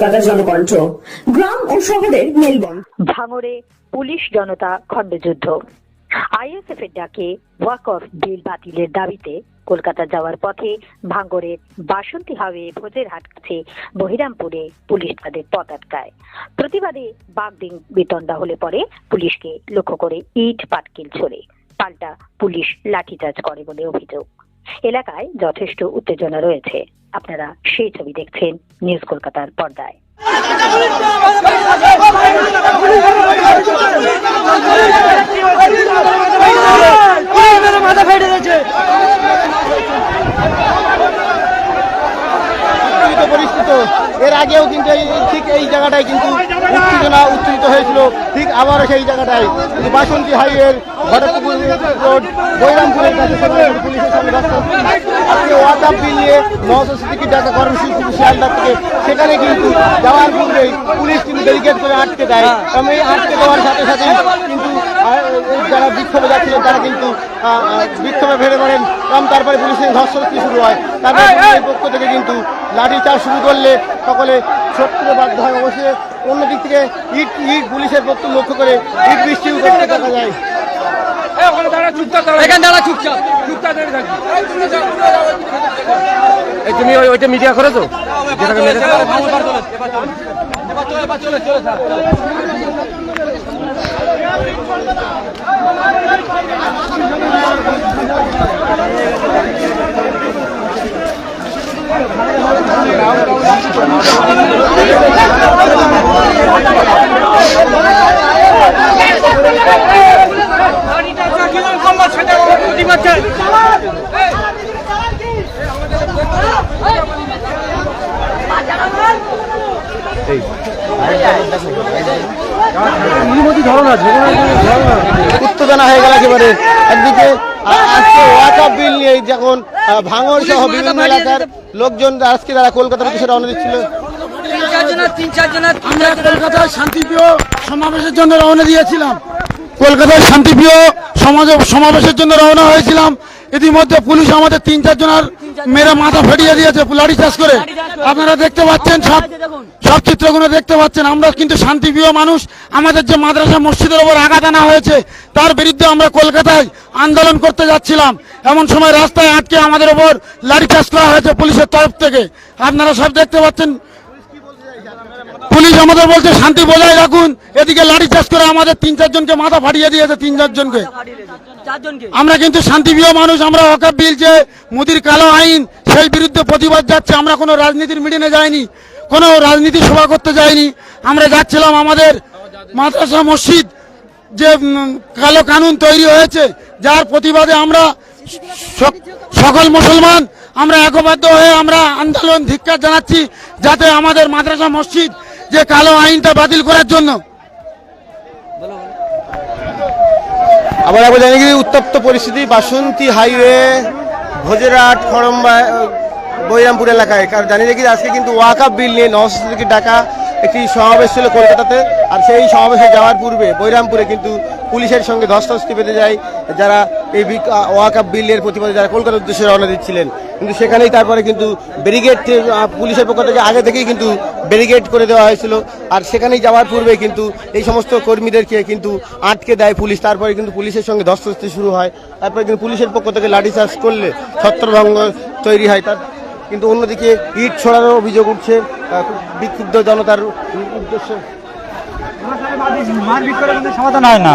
কলকাতা জনকণ্ঠ গ্রাম ও শহরের মেলবন্ধন। ভাঙড়ে পুলিশ জনতা খণ্ডযুদ্ধ। আইএসএফ এর ডাকে ওয়াক অফ বিল বাতিলের দাবিতে কলকাতা যাওয়ার পথে ভাঙড়ের বাসন্তী হাওয়ে ভোজের হাট কাছে বহিরামপুরে পুলিশ তাদের পথ আটকায়। প্রতিবাদে বাগদিন বিতণ্ডা হলে পরে পুলিশকে লক্ষ্য করে ইট, পাটকেল ছোড়ে। পাল্টা পুলিশ লাঠিচার্জ করে বলে অভিযোগ। এলাকায় যথেষ্ট উত্তেজনা রয়েছে। আপনারা সেই ছবি দেখছেন নিউজ কলকাতার পর্দায়। এর আগেও কিন্তু ঠিক এই জায়গাটায় কিন্তু উত্তেজনা উত্তেজিত হয়েছিল। ঠিক আবারও সেই জায়গাটায়। বাসন্তী হাইওয়ের ভরতপুর রোড, বৈরামপুরের কাছে পুলিশের সঙ্গে ধস্তাধস্তি। আজকে ওয়াটার বিল নিয়ে মহাশয় সিদ্দিকি ডাকা কর্মসূচি শিয়ালদার থেকে সেখানে কিন্তু যাওয়ার পূর্বেই পুলিশ কিন্তু ব্যারিকেড করে আটকে দেয়। এবং এই আটকে দেওয়ার সাথে সাথে কিন্তু যারা বিক্ষোভে যাচ্ছিলেন তারা কিন্তু বিক্ষোভে ভেড়ে পড়েন এবং তারপরে পুলিশের ধস্তাধস্তি শুরু হয়। তারপরে পুলিশের পক্ষ থেকে কিন্তু লাঠি চার্জ শুরু করলে সকলে সত্যি বাধ্য হয়। অবশ্যই অন্যদিক থেকে ইট ইট পুলিশের পক্ষ লক্ষ্য করে ইট বৃষ্টিও করতে দেখা যায়। এখানে দাঁড়া চুপচাপ। চুপচাপ দাঁড়িয়ে থাকবি। এই তুমি ওই ওইটা মিডিয়া করেছ? যেটাকে উত্তেজনা হয়ে গেল একেবারে। একদিকে আজকে ওয়াকআপ বিল নিয়ে যখন ভাঙড় সহ বিভিন্ন এলাকার লোকজন আজকে তারা কলকাতার কিছু রওনা দিচ্ছিল। তিন চারজনের আমরা কলকাতায় শান্তিপ্রিয় সমাবেশের জন্য রওনা দিয়েছিলাম। কলকাতায় শান্তিপ্রিয় সমাজ সমাবেশের জন্য রওনা হয়েছিলাম। ইতিমধ্যে পুলিশ আমাদের তিন, চারজনের মেরে মাথা ফেটিয়ে দিয়েছে লাঠি চাষ করে। আপনারা দেখতে পাচ্ছেন সব সব চিত্রগুলো দেখতে পাচ্ছেন। আমরা কিন্তু শান্তিপ্রিয় মানুষ। আমাদের যে মাদ্রাসা মসজিদের ওপর আঘাত আনা হয়েছে, তার বিরুদ্ধে আমরা কলকাতায় আন্দোলন করতে যাচ্ছিলাম। এমন সময় রাস্তায় আটকে আমাদের ওপর লাঠি চাষ করা হয়েছে পুলিশের তরফ থেকে। আপনারা সব দেখতে পাচ্ছেন পুলিশ আমাদের বলছে শান্তি বজায় রাখুন। এদিকে লাঠি চাষ করে আমাদের তিন চারজনকে মাথা ফাটিয়ে দিয়েছে তিন চারজনকে। আমরা কিন্তু শান্তিপ্রিয় মানুষ আমরা ওয়াকাব বিল যে মুদির কালো আইন সেই বিরুদ্ধে প্রতিবাদ যাচ্ছে। আমরা কোনো রাজনীতির মিটিংয়ে যাইনি কোনো রাজনীতি সভা করতে যাইনি। আমরা যাচ্ছিলাম আমাদের মাদ্রাসা মসজিদ যে কালো কানুন তৈরি হয়েছে যার প্রতিবাদে আমরা সকল মুসলমান আমরা একবদ্ধ হয়ে আমরা আন্দোলন ধিক্কার জানাচ্ছি যাতে আমাদের মাদ্রাসা মসজিদ যে কালো আইনটা বাতিল করার জন্য। আবার জানি উত্তপ্ত পরিস্থিতি, বাসন্তী হাইওয়ে, ভোজেরহাট, খড়ম্বা, বৈরামপুর এলাকায়। কারণ জানি নাকি আজকে কিন্তু ওয়াকআপ বিল নিয়ে থেকে ডাকা একটি সমাবেশ ছিল কলকাতাতে, আর সেই সমাবেশে যাওয়ার পূর্বে বৈরামপুরে কিন্তু পুলিশের সঙ্গে ধস্তাধস্তি পেতে যায় যারা এই ওয়াকআপ বিলের প্রতিবাদে যারা কলকাতার উদ্দেশ্যে রওনা দিচ্ছিলেন। কিন্তু সেখানেই তারপরে কিন্তু ব্যারিগেড পুলিশের পক্ষ থেকে আগে থেকেই কিন্তু ব্যারিগেড করে দেওয়া হয়েছিল। আর সেখানেই যাওয়ার পূর্বে কিন্তু এই সমস্ত কর্মীদেরকে কিন্তু আটকে দেয় পুলিশ। তারপরে কিন্তু পুলিশের সঙ্গে ধস্তাধস্তি শুরু হয়। তারপরে কিন্তু পুলিশের পক্ষ থেকে লাঠিচার্জ করলে ছত্রভঙ্গ তৈরি হয়। তার কিন্তু অন্যদিকে ইট ছড়ানোর অভিযোগ উঠছে বিক্ষুব্ধ জনতার উদ্দেশ্যে। সমাধান হয় না।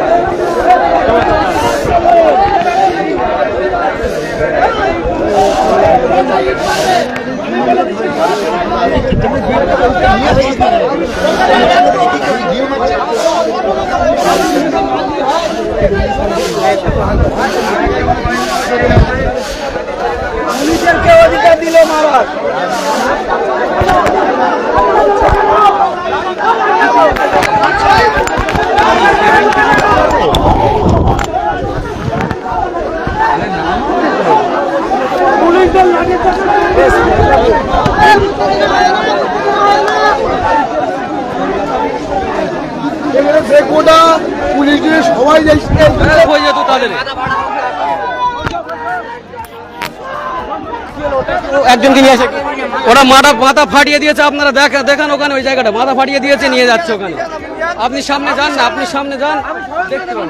একজনকে নিয়ে আসে ওরা মাথা মাথা ফাটিয়ে দিয়েছে আপনারা দেখা, দেখান ওখানে ওই জায়গাটা, মাথা ফাটিয়ে দিয়েছে, নিয়ে যাচ্ছে ওখানে। আপনি সামনে যান না, আপনি সামনে যান, দেখতে পাবেন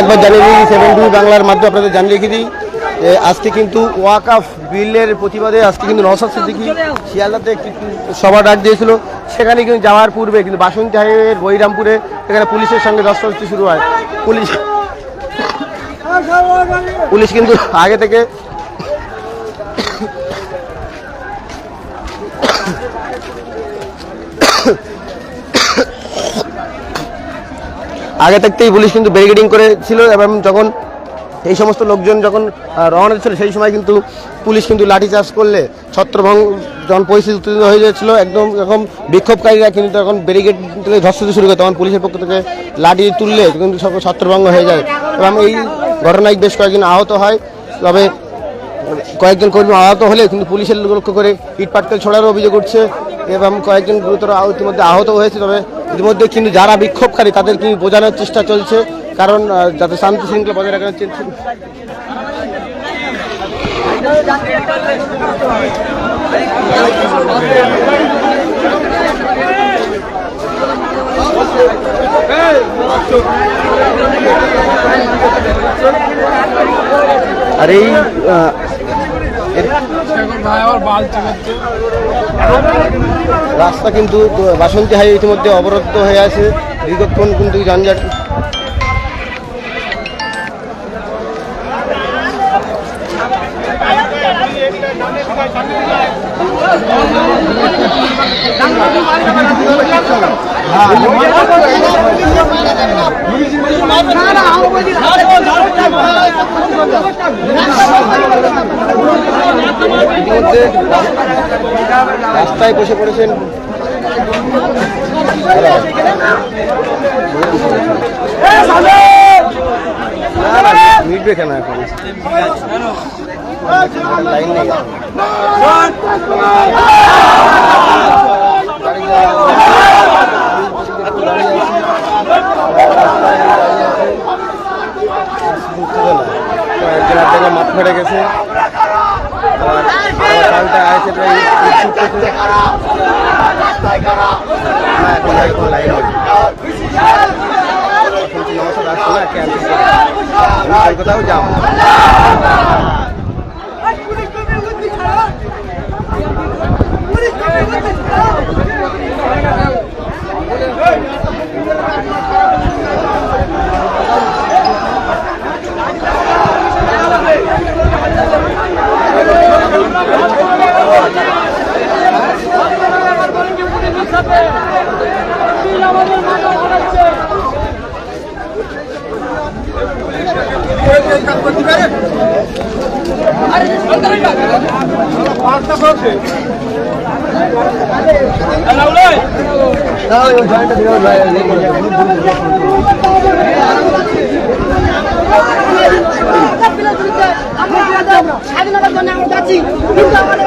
একবার জানিয়ে দিই, সেভেন টু বাংলার মাধ্যমে আপনাদের জানিয়ে রেখে দিই আজকে কিন্তু ওয়াকাফ বিলের প্রতিবাদে আজকে কিন্তু নসাদ সিদ্দিকি শিয়ালদাতে একটি সভা ডাক দিয়েছিল। সেখানে কিন্তু যাওয়ার পূর্বে কিন্তু বাসন্তী হাইওয়ের বৈরামপুরে এখানে পুলিশের সঙ্গে দস্তাবেজ শুরু হয়। পুলিশ পুলিশ কিন্তু আগে থেকে আগে থাকতেই পুলিশ কিন্তু ব্যারিকেডিং করেছিল এবং যখন এই সমস্ত লোকজন যখন রওনা দিচ্ছিল, সেই সময় কিন্তু পুলিশ কিন্তু লাঠি লাঠিচার্জ করলে ছত্রভঙ্গ যখন পরিস্থিতি উত্তেজিত হয়ে যাচ্ছিল, একদম এরকম বিক্ষোভকারীরা কিন্তু তখন ব্যারিকেড থেকে ধস্ত শুরু করে, তখন পুলিশের পক্ষ থেকে লাঠি তুললে কিন্তু ছত্রভঙ্গ হয়ে যায়। এবং এই ঘটনায় বেশ কয়েকজন আহত হয়, তবে কয়েকজন কর্মী আহত হলে কিন্তু পুলিশের লক্ষ্য করে ইট পাটকেল ছোড়ারও অভিযোগ উঠছে এবং কয়েকজন গুরুতর ইতিমধ্যে আহত হয়েছে, তবে ইতিমধ্যে কিন্তু যারা বিক্ষোভকারী তাদের কিন্তু বোঝানোর চেষ্টা চলছে, কারণ যাতে শান্তি শৃঙ্খলা বজায় রাখার চেষ্টা আর এই রাস্তা কিন্তু বাসন্তী হাই ইতিমধ্যে অবরুদ্ধ হয়ে আছে। দীর্ঘক্ষণ কিন্তু যানজট। রাস্তায় বসে পড়েছেন মিটবে কেন এখন লাইন নেই একজন এক জায়গায় মাঠ ফেটে গেছে কালটা আছে প্রায় ইট স্বাধীনতার জন্য আমরা যাচ্ছি কিন্তু আমাদের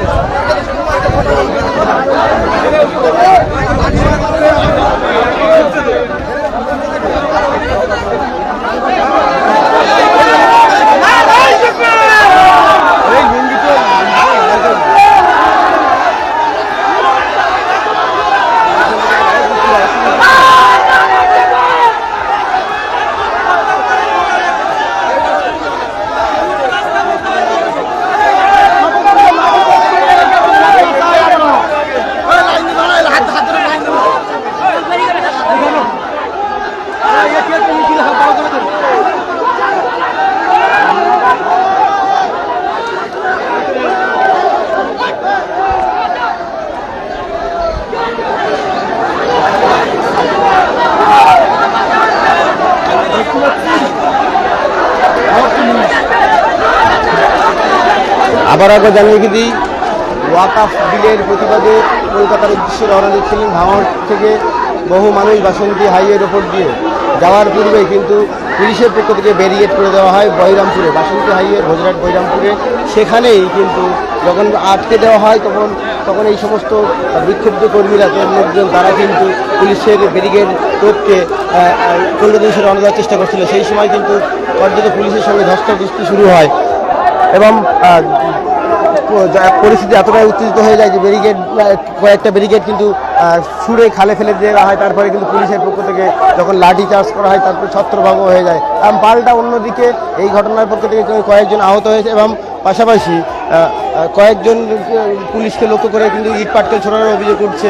সবার আগে জানিয়ে দিই, ওয়াকাফ বিলের প্রতিবাদে কলকাতার উদ্দেশ্যে রওনা দিচ্ছিলেন ভাঙড় থেকে বহু মানুষ বাসন্তী হাইওয়ের ওপর দিয়ে। যাওয়ার পূর্বে কিন্তু পুলিশের পক্ষ থেকে ব্যারিকেড করে দেওয়া হয় বৈরামপুরে, বাসন্তী হাইওয়ে ভোজরাট বৈরামপুরে। সেখানেই কিন্তু যখন আটকে দেওয়া হয় তখন তখন এই সমস্ত বিক্ষুব্ধ কর্মীরা লোকজন, তারা কিন্তু পুলিশের ব্যারিকেড টোপকে কলকাতা দেশে রওনা দেওয়ার চেষ্টা করছিল। সেই সময় কিন্তু কার্যত পুলিশের সঙ্গে ধস্তাধস্তি শুরু হয়। এবং পরিস্থিতি এতটাই উত্তেজিত হয়ে যায় যে ব্যারিকেড কয়েকটা ব্যারিকেড কিন্তু সুরে ছুঁড়ে খালে ফেলে দেওয়া হয়, তারপরে কিন্তু পুলিশের পক্ষ থেকে যখন লাঠি চার্জ করা হয়, তারপরে ছত্রভঙ্গ হয়ে যায়। এবং পাল্টা অন্যদিকে এই ঘটনার পক্ষ থেকে কয়েকজন আহত হয়েছে এবং পাশাপাশি কয়েকজন পুলিশকে লক্ষ্য করে কিন্তু ইট পাটকেল ছোড়ানোর অভিযোগ উঠছে।